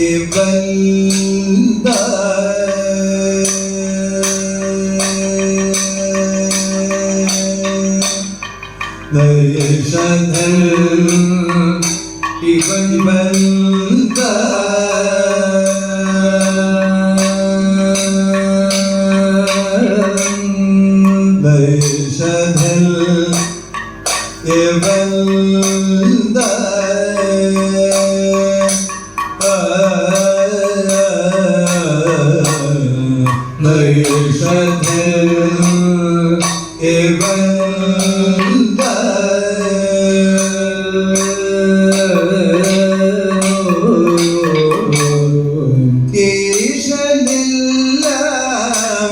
நிபந்த தயசதல் நிபந்த தயசதல் நிபந்த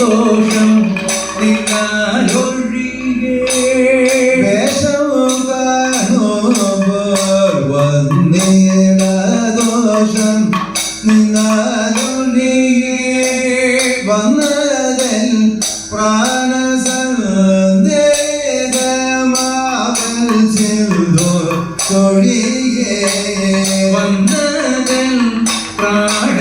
സന്തോഷം നിന്നാലൊഴികെ വന്നിടദോഷം നിന്നാലൊഴികെ വന്നതൻ പ്രാണസന്ദേതമാകൽ സിന്ധു തൊഴികെ. വന്നതൻ പ്രാണ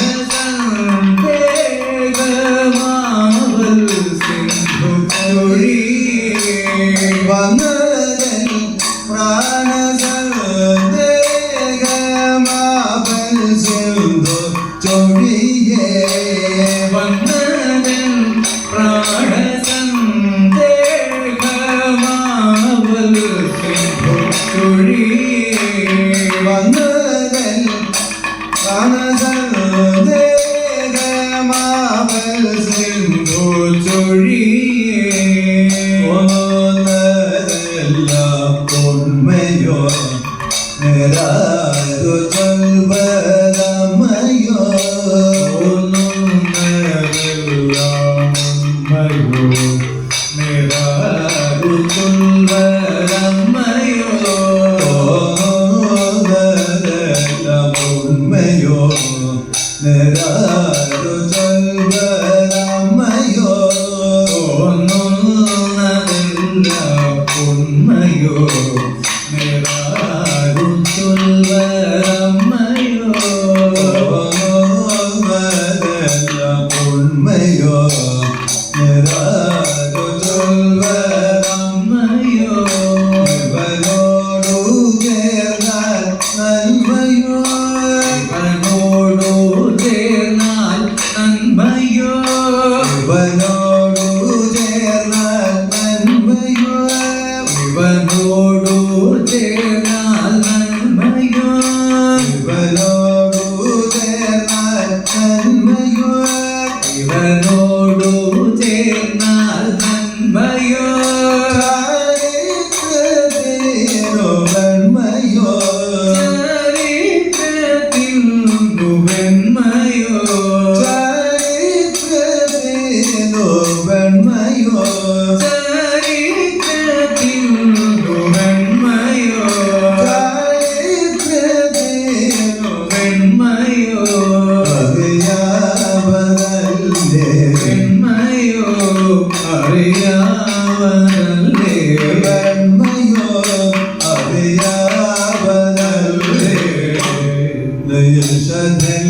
ദയശതൽ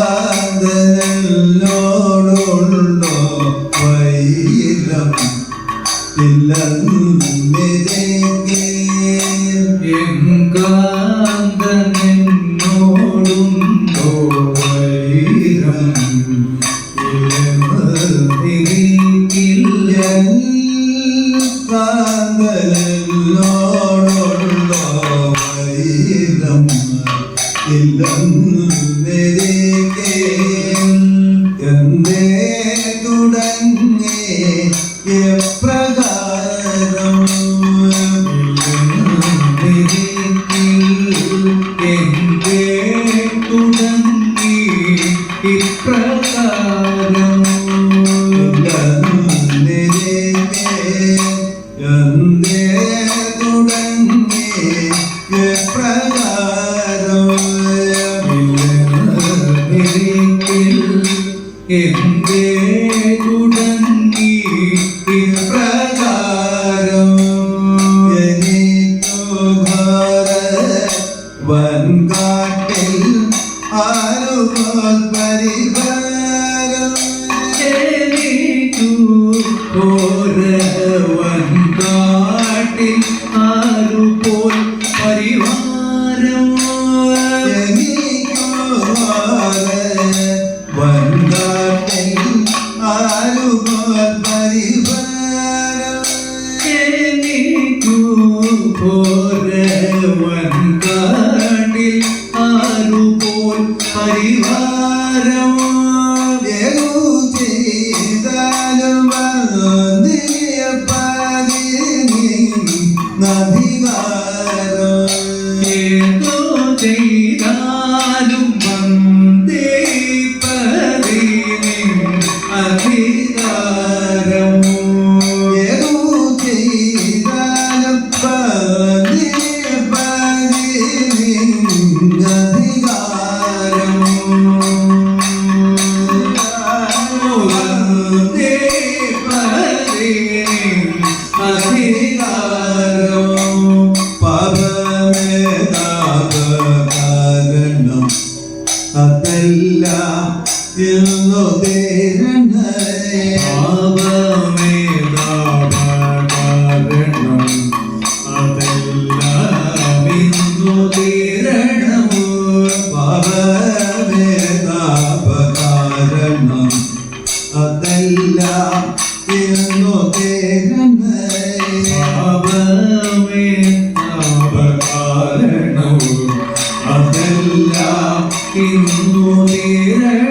人。ഇന്നു തീരണമോ